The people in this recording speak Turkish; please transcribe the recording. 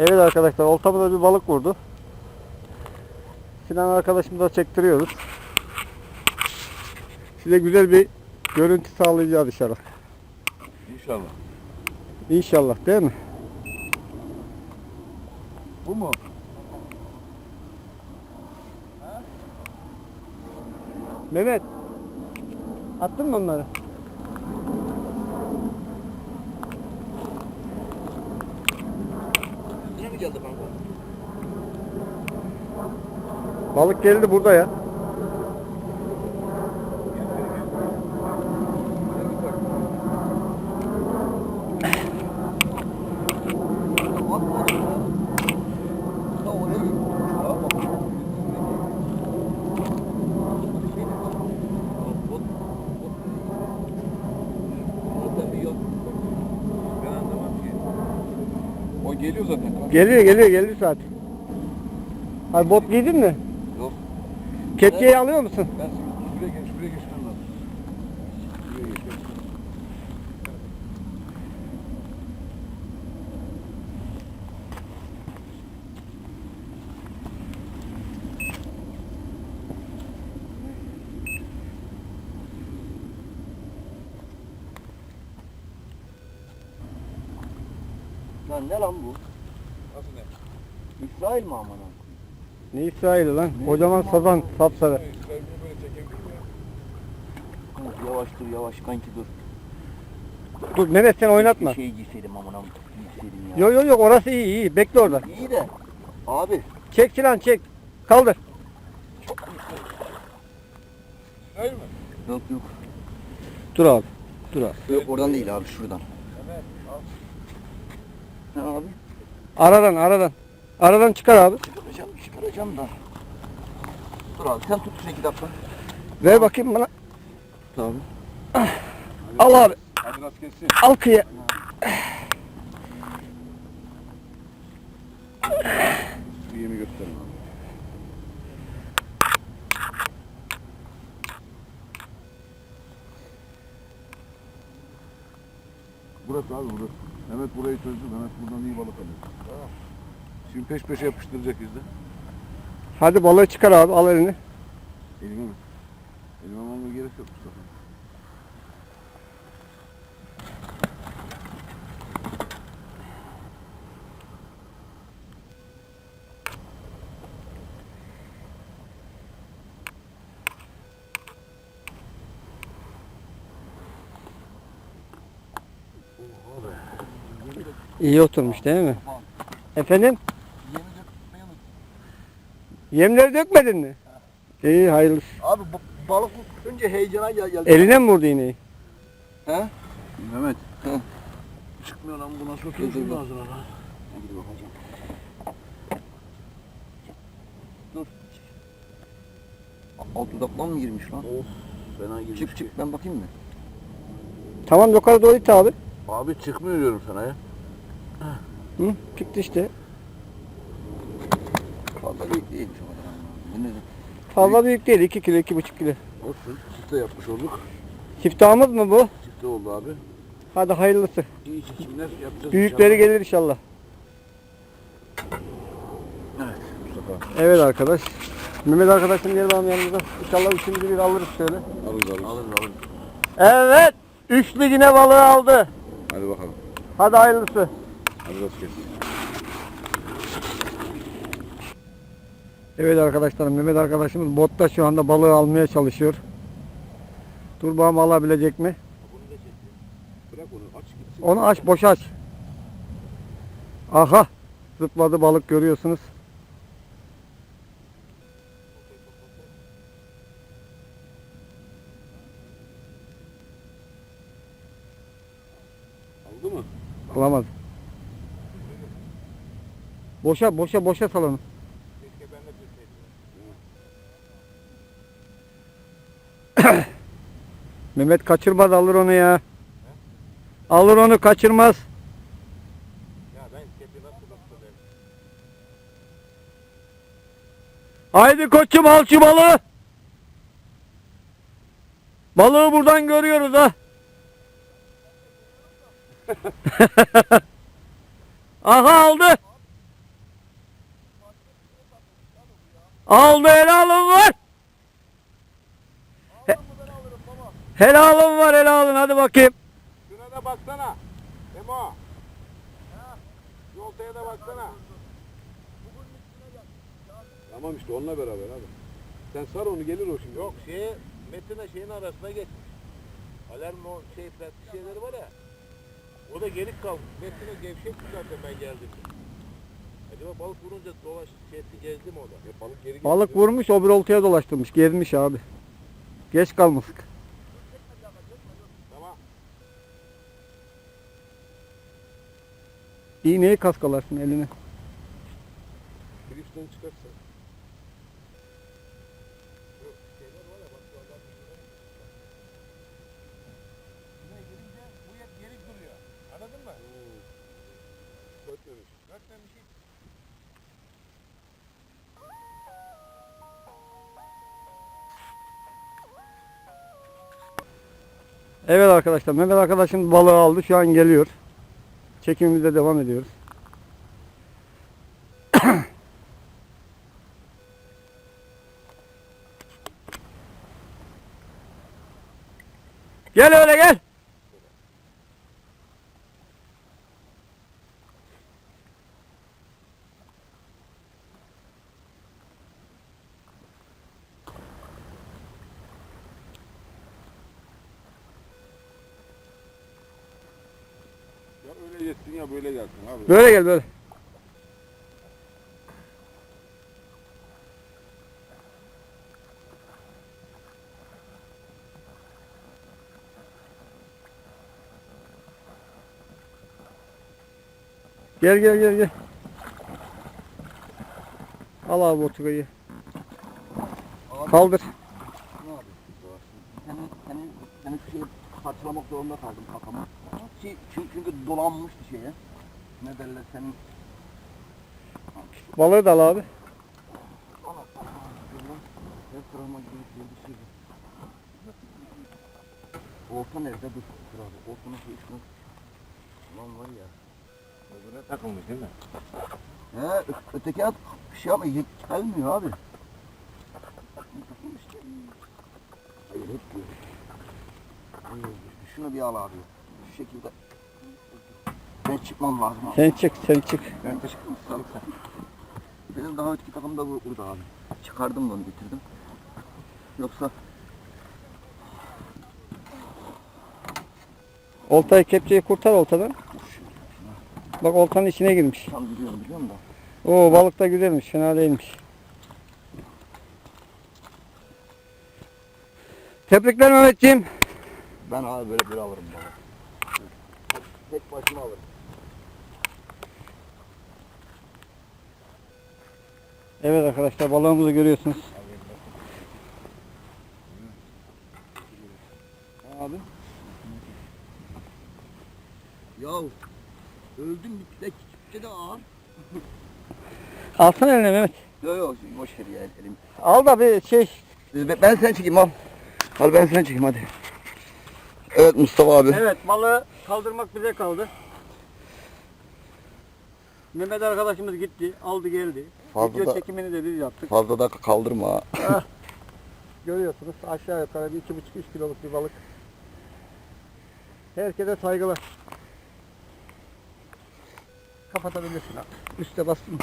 Evet arkadaşlar oltamıza bir balık vurdu. Sinan arkadaşımıza çektiriyoruz. Size güzel bir görüntü sağlayacağız inşallah. İnşallah. İnşallah değil mi? Bu mu? Mehmet. Attın mı onları? Yine mi geldi kanka? Balık geldi burada ya. Geliyor. Geliyor geliyor zaten. Hay bot giydin mi? Yok. Kepçeyi alıyor musun? Ben şuraya geç, şuraya geçmem lazım. Şuraya geç. geç. Lan ne lan bu? Ne? İsrail mi amına? Ne İsrail'i lan? Kocaman sazan sapsarı. Yavaş dur yavaş kanki dur. Dur Mehmet sen oynatma. Bir şey giyseydim amına giyseydim ya. Yok yok yok orası iyi iyi. Bekle orada. İyi de abi Çek Sinan çek. Kaldır. İsrail mi? yok yok. Dur abi. Dur abi. Yok oradan değil abi şuradan. Hemen al. Ne abi? Aradan aradan. Aradan çıkar abi. Çıkaracağım çıkaracağım da. Dur abi sen tut şunu iki dakika. Ver bakayım bana. Abi. Al abi. Hadi rast gelsin. Al. Bir yemi gösterin abi. Burası abi burası. Mehmet burayı çözdü. Mehmet buradan iyi balık alıyor. Şimdi peş peşe yapıştıracak izle. Hadi balığı çıkar abi al elini. Elime mi? Elime almama gerek yok Mustafa. İyi oturmuş değil mi? Efendim? Yemleri dökmedin mi? İyi hayırlısı. Abi bu balık önce heyecana gel geldi. Eline mi vurdu iğneyi? He? Mehmet. Hı. Çıkmıyor lan bu nasıl Dur, oturuyorsun dur. ağzına lan? Hadi bakacağım. Dur. Alt dudaklan mı girmiş lan? Of fena girmiş. Çık çık ben bakayım mı? Tamam yukarı doğru it abi. Abi çıkmıyor diyorum sana ya. Hı? Çıktı işte. Değilmiş o kadar. ama. Bu ne? Fazla büyük değil. 2 kilo 2,5 kilo. Olsun. Çifte yapmış olduk. Siftahımız mı bu? Çifte oldu abi. Hadi hayırlısı. İyi çekimler yapacağız. Büyükleri inşallah. gelir inşallah. Evet Mustafa. Evet arkadaş. Mehmet arkadaşım gel bakalım yanımıza. İnşallah üçüncü bir alırız şöyle. Alırız alırız. Alır alır. Evet. Üçlü yine balığı aldı. Hadi bakalım. Hadi hayırlısı. Hadi rast gelsin. Evet arkadaşlar Mehmet arkadaşımız botta şu anda balığı almaya çalışıyor. Dur bakalım alabilecek mi? Bırak onu aç gitsin. Onu aç boş aç. Aha zıpladı balık görüyorsunuz. Aldı mı? Alamadı. Boşa boşa boşa salonu. Mehmet kaçırmaz alır onu ya. He? Alır onu kaçırmaz. Ya ben? Haydi koçum al şu balığı. Balığı buradan görüyoruz ha. Aha aldı. Aldı helal var. Helalım var helalın hadi bakayım. Şuna da baksana. Emo. Şu oltaya da baksana. Tamam işte onunla beraber abi. Sen sar onu gelir o şimdi. Yok şeye Metin'le şeyin arasına geçmiş. Alarm o şey plastik şeyleri var ya. O da gelik kalmış. Metin'e gevşekti zaten ben geldim. Acaba balık vurunca dolaş şey gezdi mi o da? Ya balık geri Balık gitti. vurmuş o bir oltaya dolaştırmış. Gezmiş abi. Geç kalmıştık. Tamam. İğneyi kaskalarsın eline. Bir üstten çıkarsa. Yok şeyler var ya bak şu girince bu hep gerik duruyor. Anladın mı? Dörtmemiş. Dörtmemiş hiç. Evet arkadaşlar Mehmet arkadaşım balığı aldı şu an geliyor. Çekimimize devam ediyoruz. gel öyle gel. Öyle yetsin ya böyle gelsin abi. Böyle gel böyle. Gel gel gel gel. Al abi oturayı. Kaldır. Ne? Senin, senin, senin şeyi parçalamak zorunda kaldım kafama. Şey, çünkü, dolanmıştı şeye. Ne derler senin Balığı da al abi. Olta nerede? Dur. Dur abi. Oltanın şey şunu. Ulan var ya. Öbürüne takılmış değil mi? He, öteki at şey ama gelmiyor abi. Hayır hep. Hayır, Şunu bir al abi. Şu şekilde. Ben çıkmam lazım abi. Sen çık sen çık. Ben çıkmam Benim daha öteki takım da bur- burada abi. Çıkardım bunu getirdim. Yoksa Oltayı kepçeyi kurtar oltadan. Bak oltanın içine girmiş. tam biliyorum biliyorum da. Oo balık da güzelmiş. Fena değilmiş. Tebrikler Mehmetciğim. Ben abi böyle bir alırım baba. Tek başıma alırım. Evet arkadaşlar balığımızı görüyorsunuz. Abi. Ya öldüm de küçükçe de ağır. Alsana eline Mehmet. Yok yok boş ver ya elim. Al da bir şey. Ben, ben seni çekeyim al. Al ben seni çekeyim hadi. Evet Mustafa abi. Evet balığı kaldırmak bize kaldı. Mehmet arkadaşımız gitti. Aldı geldi. Fazla Video da- çekimini de biz yaptık. Fazla da kaldırma. Görüyorsunuz aşağı yukarı bir iki buçuk üç kiloluk bir balık. Herkese saygılar. Kapatabilirsin abi. Üste bastın.